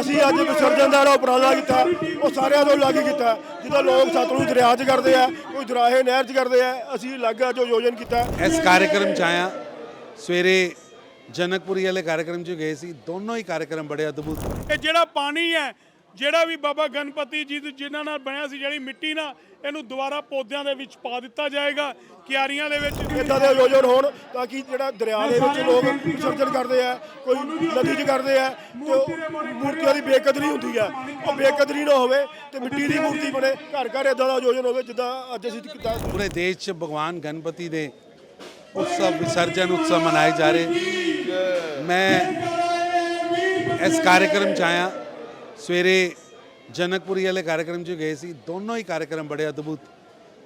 ਅਸੀਂ ਅੱਜ ਵਿਸਰਜਨ ਦਾ ਜਿਹੜਾ ਉਪਰਾਲਾ ਕੀਤਾ ਉਹ ਸਾਰਿਆਂ ਤੋਂ ਅਲੱਗ ਕੀਤਾ। ਜਿੱਦਾਂ ਲੋਕ ਸਤਲੁਜ ਦਰਿਆ 'ਚ ਕਰਦੇ ਆ ਕੋਈ ਦਰਾਹੇ ਨਹਿਰ 'ਚ ਕਰਦੇ ਆ ਅਸੀਂ ਅਲੱਗ ਜੋ ਆਯੋਜਨ ਕੀਤਾ। ਇਸ ਕਾਰਜਕ੍ਰਮ ਚ ਆਇਆ ਸਵੇਰੇ ਜਨਕਪੁਰੀ ਵਾਲੇ ਕਾਰਜਕ੍ਰਮ ਚ ਗਏ ਸੀ ਦੋਨੋਂ ਹੀ ਕਾਰਜਕ੍ਰਮ ਬੜੇ ਅਦਭੁਤ ਇਹ ਜਿਹੜਾ ਪਾਣੀ ਹੈ ਜਿਹੜਾ ਵੀ ਬਾਬਾ ਗਣਪਤੀ ਜੀ ਦੇ ਜਿਨ੍ਹਾਂ ਨਾਲ ਬਣਿਆ ਸੀ ਜਿਹੜੀ ਮਿੱਟੀ ਨਾ ਇਹਨੂੰ ਦੁਬਾਰਾ ਪੌਦਿਆਂ ਦੇ ਵਿੱਚ ਪਾ ਦਿੱਤਾ ਜਾਏਗਾ। ਕਿਆਰੀਆਂ ਦੇ ਵਿੱਚ ਇਦਾਂ ਦੇ ਆਯੋਜਨ ਹੋਣ ਤਾਂ ਕਿ ਜਿਹੜਾ ਦਰਿਆ ਦੇ ਵਿੱਚ ਲੋਕ ਵਿਸਰਜਨ ਕਰਦੇ ਆ ਕੋਈ ਨਦੀ 'ਚ ਕਰਦੇ ਆ ਤੇ ਉਹ ਮੂਰਤੀਆਂ ਦੀ ਬੇਕਦਰੀ ਹੁੰਦੀ ਆ। ਉਹ ਬੇਕਦਰੀ ਨਾ ਹੋਵੇ ਤੇ ਮਿੱਟੀ ਦੀ ਮੂਰਤੀ ਬਣੇ ਘਰ ਘਰ ਇਦਾਂ ਦਾ ਆਯੋਜਨ ਹੋਵੇ ਜਿੱਦਾਂ ਅੱਜ ਅਸੀਂ ਕੀਤਾ। ਪੂਰੇ ਦੇਸ਼ 'ਚ ਭਗਵਾਨ ਗਣਪਤੀ ਦੇ ਉਤਸਵ ਵਿਸਰਜਨ ਉਤਸਵ ਮਨਾਏ ਜਾ ਰਹੇ। ਮੈਂ ਇਸ ਕਾਰਜਕ੍ਰਮ ਚ ਆਇਆ। ਸਵੇਰੇ ਜਨਕਪੁਰੀ ਵਾਲੇ ਕਾਰਜਕ੍ਰਮ ਚ ਗਏ ਸੀ, ਦੋਨੋਂ ਹੀ ਕਾਰਜਕ੍ਰਮ ਬੜੇ ਅਦਭੁਤ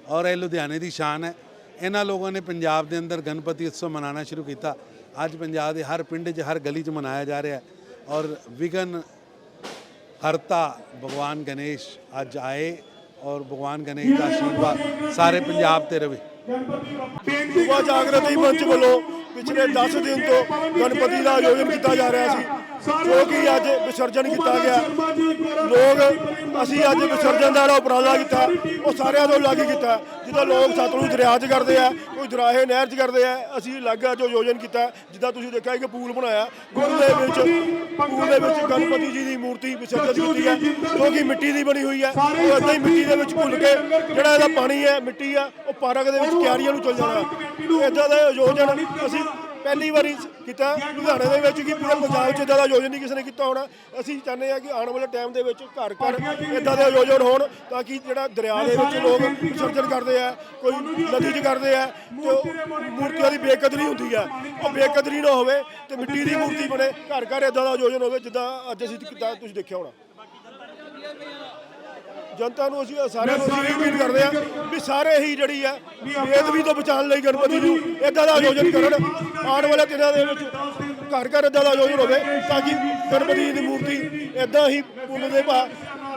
ਔਰ ਇਹ ਲੁਧਿਆਣੇ ਦੀ ਸ਼ਾਨ ਹੈ। ਇਹਨਾਂ ਲੋਕਾਂ ਨੇ ਪੰਜਾਬ ਦੇ ਅੰਦਰ ਗਣਪਤੀ ਉਤਸਵ ਮਨਾਉਣਾ ਸ਼ੁਰੂ ਕੀਤਾ। ਅੱਜ ਪੰਜਾਬ ਦੇ ਹਰ ਪਿੰਡ 'ਚ, ਹਰ ਗਲੀ 'ਚ ਮਨਾਇਆ ਜਾ ਰਿਹਾ ਔਰ ਵਿਗਨ ਹਰਤਾ, ਭਗਵਾਨ ਗਣੇਸ਼ ਅੱਜ ਆਏ ਔਰ ਭਗਵਾਨ ਗਣੇਸ਼ ਦਾ ਆਸ਼ੀਰਵਾਦ ਸਾਰੇ ਪੰਜਾਬ ਤੇ ਰਵੇ। ਯੁਵਾ ਜਾਗਰਤੀ ਮੰਚ ਵੱਲੋਂ ਪਿਛਲੇ 10 ਦਿਨ ਤੋਂ ਗਣਪਤੀ ਦਾ ਆਯੋਜਨ ਕੀਤਾ ਜਾ ਰਿਹਾ ਸੀ। ਜੋ ਕਿ ਅੱਜ ਵਿਸਰਜਨ ਕੀਤਾ ਗਿਆ। ਲੋਕ ਅਸੀਂ ਅੱਜ ਵਿਸਰਜਨ ਦਾ ਜਿਹੜਾ ਉਪਰਾਲਾ ਕੀਤਾ ਉਹ ਸਾਰਿਆਂ ਤੋਂ ਅਲੱਗ ਕੀਤਾ ਜਿੱਦਾਂ ਲੋਕ ਸਤਲੁਜ ਦਰਿਆ 'ਚ ਕਰਦੇ ਆ ਕੋਈ ਦਰਾਹੇ ਨਹਿਰ 'ਚ ਕਰਦੇ ਆ ਅਸੀਂ ਅਲੱਗ ਜੋ ਆਯੋਜਨ ਕੀਤਾ ਜਿੱਦਾਂ ਤੁਸੀਂ ਦੇਖਿਆ ਕਿ ਪੂਲ ਬਣਾਇਆ ਪੂਲ ਦੇ ਵਿੱਚ ਪੂਲ ਦੇ ਵਿੱਚ ਗਣਪਤੀ ਜੀ ਦੀ ਮੂਰਤੀ ਵਿਸਰਜਿਤ ਕੀਤੀ ਹੈ ਜੋ ਕਿ ਮਿੱਟੀ ਦੀ ਬਣੀ ਹੋਈ ਹੈ ਉਹ ਏਦਾਂ ਹੀ ਮਿੱਟੀ ਦੇ ਵਿੱਚ ਘੁਲ ਕੇ ਜਿਹੜਾ ਇਹਦਾ ਪਾਣੀ ਹੈ ਮਿੱਟੀ ਆ ਉਹ ਪਾਰਕ ਦੇ ਵਿੱਚ ਕਿਆਰੀਆਂ ਨੂੰ ਚਲ ਜਾਣਾ ਇਦਾਂ ਦਾ ਆਯੋਜਨ ਅਸੀਂ ਪਹਿਲੀ ਵਾਰੀ ਕੀਤਾ। ਲੁਧਿਆਣੇ ਦੇ ਵਿੱਚ ਕਿ ਪੂਰੇ ਪੰਜਾਬ 'ਚ ਇਦਾਂ ਦਾ ਆਯੋਜਨ ਨਹੀਂ ਕਿਸੇ ਨੇ ਕੀਤਾ ਹੋਣਾ। ਅਸੀਂ ਚਾਹੁੰਦੇ ਹਾਂ ਕਿ ਆਉਣ ਵਾਲੇ ਟਾਈਮ ਦੇ ਵਿੱਚ ਘਰ ਘਰ ਇਦਾਂ ਦੇ ਆਯੋਜਨ ਹੋਣ ਤਾਂ ਕਿ ਜਿਹੜਾ ਦਰਿਆ ਦੇ ਵਿੱਚ ਲੋਕ ਵਿਸਰਜਨ ਕਰਦੇ ਆ, ਕੋਈ ਨਦੀ 'ਚ ਕਰਦੇ ਆ, ਤੇ ਮੂਰਤੀਆਂ ਦੀ ਬੇਕਦਰੀ ਹੁੰਦੀ ਆ। ਉਹ ਬੇਕਦਰੀ ਨਾ ਹੋਵੇ ਤੇ ਮਿੱਟੀ ਦੀ ਮੂਰਤੀ ਬਣੇ। ਘਰ ਘਰ ਇਦਾਂ ਦਾ ਆਯੋਜਨ ਹੋਵੇ ਜਿੱਦਾਂ ਅੱਜ ਅਸੀਂ ਕੀਤਾ ਤੁਸੀਂ ਦੇਖਿਆ ਹੋਣਾ। ਜਨਤਾ ਨੂੰ ਅਸੀਂ ਸਾਰਿਆਂ ਨੂੰ ਅਸੀਂ ਅਪੀਲ ਕਰਦੇ ਆ ਵੀ ਸਾਰੇ ਹੀ ਜਿਹੜੀ ਆ ਬੇਦਬੀ ਤੋਂ ਬਚਾਉਣ ਲਈ ਗਣਪਤੀ ਨੂੰ ਇਦਾਂ ਦਾ ਆਯੋਜਨ ਕਰਨ ਆਉਣ ਵਾਲੇ ਦਿਨਾਂ ਦੇ ਵਿੱਚ ਘਰ ਘਰ ਇਦਾਂ ਦਾ ਆਯੋਜਨ ਹੋਵੇ ਤਾਂ ਕਿ ਗਣਪਤੀ ਦੀ ਮੂਰਤੀ ਇਦਾਂ ਹੀ ਪੁੰਨ ਦੇ ਭਾ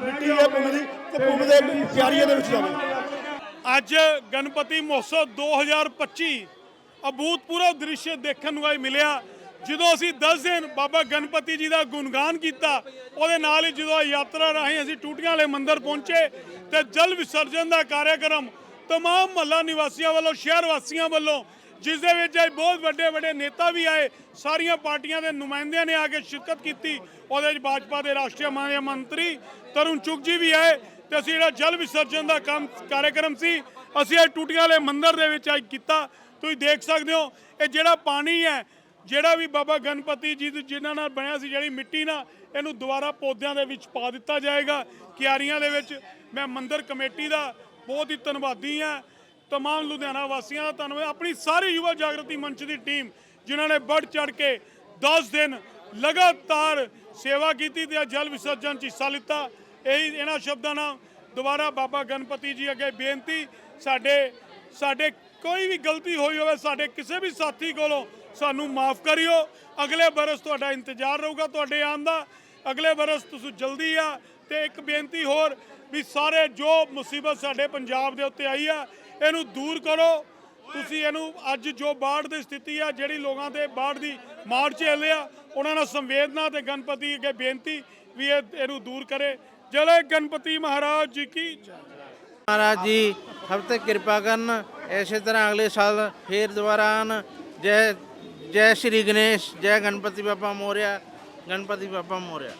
ਮਿੱਟੀ ਹੈ ਪੁੰਨ ਦੀ ਤੇ ਪੁੰਨ ਦੇ ਪਿਆਰੀਆਂ ਦੇ ਵਿੱਚ ਜਾਵੇ। ਅੱਜ ਗਣਪਤੀ ਮਹੋਤਸਵ 2025 ਅਭੂਤਪੂਰਵ ਦ੍ਰਿਸ਼ ਦੇਖਣ ਨੂੰ ਆਈ ਮਿਲਿਆ। ਜਦੋਂ ਅਸੀਂ 10 ਦਿਨ ਬਾਬਾ ਗਣਪਤੀ ਜੀ ਦਾ ਗੁਣਗਾਨ ਕੀਤਾ ਉਹਦੇ ਨਾਲ ਹੀ ਜਦੋਂ ਯਾਤਰਾ ਰਾਹੀਂ ਅਸੀਂ ਟੂਟੀਆਂ ਵਾਲੇ ਮੰਦਿਰ ਪਹੁੰਚੇ ਤੇ ਜਲ ਵਿਸਰਜਨ ਦਾ ਕਾਰਜਕ੍ਰਮ तमाम ਮਹੱਲਾ ਨਿਵਾਸੀਆਂ ਵੱਲੋਂ ਸ਼ਹਿਰ ਵਾਸੀਆਂ ਵੱਲੋਂ ਜਿਸ ਦੇ ਵਿੱਚ ਅੱਜ ਬਹੁਤ ਵੱਡੇ ਵੱਡੇ ਨੇਤਾ ਵੀ ਆਏ ਸਾਰੀਆਂ ਪਾਰਟੀਆਂ ਦੇ ਨੁਮਾਇੰਦਿਆਂ ਨੇ ਆ ਕੇ ਸ਼ਿਰਕਤ ਕੀਤੀ ਉਹਦੇ ਵਿੱਚ ਭਾਜਪਾ ਦੇ ਰਾਸ਼ਟਰੀ ਮਾਨਯ ਮੰਤਰੀ ਤਰੁਣ ਚੁਗ ਜੀ ਵੀ ਆਏ ਤੇ ਅਸੀਂ ਜਿਹੜਾ ਜਲ ਵਿਸਰਜਨ ਦਾ ਕੰਮ ਕਾਰਜਕ੍ਰਮ ਸੀ ਅਸੀਂ ਇਹ ਟੂਟੀਆਂ ਵਾਲੇ ਮੰਦਿਰ ਦੇ ਵਿੱਚ ਅੱਜ ਕੀਤਾ ਤੁਸੀਂ ਦੇਖ ਸਕਦੇ ਹੋ ਇਹ ਜਿਹੜਾ ਪਾਣੀ ਹੈ ਜਿਹੜਾ ਵੀ ਬਾਬਾ ਗਣਪਤੀ ਜੀ ਦੇ ਜਿਨ੍ਹਾਂ ਨਾਲ ਬਣਿਆ ਸੀ ਜਿਹੜੀ ਮਿੱਟੀ ਨਾ, ਇਹਨੂੰ ਦੁਬਾਰਾ ਪੌਦਿਆਂ ਦੇ ਵਿੱਚ ਪਾ ਦਿੱਤਾ ਜਾਏਗਾ। ਕਿਆਰੀਆਂ ਦੇ ਵਿੱਚ ਮੈਂ ਮੰਦਿਰ ਕਮੇਟੀ ਦਾ ਬਹੁਤ ਹੀ ਧੰਨਵਾਦੀ ਹਾਂ। ਤਮਾਮ ਲੁਧਿਆਣਾ ਵਾਸੀਆਂ ਦਾ ਧੰਨਵਾਦ। ਆਪਣੀ ਸਾਰੀ ਯੁਵਾ ਜਾਗਰਤੀ ਮੰਚ ਦੀ ਟੀਮ, ਜਿਨ੍ਹਾਂ ਨੇ ਵੱਧ ਚੜ ਕੇ 10 ਦਿਨ ਲਗਾਤਾਰ ਸੇਵਾ ਕੀਤੀ ਤੇ ਜਲ ਵਿਸਰਜਨ 'ਚ ਹਿੱਸਾ ਲਿੱਤਾ। ਇਹੀ ਇਹਨਾਂ ਸ਼ਬਦਾਂ ਨਾਲ ਦੁਬਾਰਾ ਬਾਬਾ ਗਣਪਤੀ ਜੀ ਅੱਗੇ ਬੇਨਤੀ, ਸਾਡੇ ਸਾਡੇ ਕੋਈ ਵੀ ਗਲਤੀ ਹੋਈ ਹੋਵੇ, ਸਾਡੇ ਕਿਸੇ ਵੀ ਸਾਥੀ ਕੋਲੋਂ ਸਾਨੂੰ ਮਾਫ ਕਰਿਓ। ਅਗਲੇ ਬਰਸ ਤੁਹਾਡਾ ਇੰਤਜ਼ਾਰ ਰਹੂਗਾ ਤੁਹਾਡੇ ਆਉਣ ਦਾ। ਅਗਲੇ ਬਰਸ ਤੁਸੀਂ ਜਲਦੀ ਆ ਤੇ ਇੱਕ ਬੇਨਤੀ ਹੋਰ ਵੀ ਸਾਰੇ ਜੋ ਮੁਸੀਬਤ ਸਾਡੇ ਪੰਜਾਬ ਦੇ ਉੱਤੇ ਆਈ ਆ, ਇਹਨੂੰ ਦੂਰ ਕਰੋ। ਤੁਸੀਂ ਇਹਨੂੰ ਅੱਜ ਜੋ ਬਾੜ ਦੀ ਸਥਿਤੀ ਆ, ਜਿਹੜੀ ਲੋਕਾਂ ਦੇ ਬਾੜ ਦੀ ਮਾਰ ਝੇਲੇ ਆ, ਉਹਨਾਂ ਨਾਲ ਸੰਵੇਦਨਾ ਤੇ ਗਣਪਤੀ ਅੱਗੇ ਬੇਨਤੀ ਵੀ ਇਹ ਇਹਨੂੰ ਦੂਰ ਕਰੇ। ਜਲੇ ਗਣਪਤੀ ਮਹਾਰਾਜ ਜੀ ਕੀ ਮਹਾਰਾਜ ਜੀ, ਸਭ ਤੇ ਕਿਰਪਾ ਕਰਨ। ਇਸੇ ਤਰ੍ਹਾਂ ਅਗਲੇ ਸਾਲ ਫੇਰ ਦੁਬਾਰਾ ਆਉਣ। ਜੈ ਜੈ ਸ਼੍ਰੀ ਗਣੇਸ਼ ਜੈ ਗਣਪਤੀ ਬਾਪਾ ਮੋਰਿਆ ਗਣਪਤੀ ਬਾਪਾ ਮੋਰਿਆ।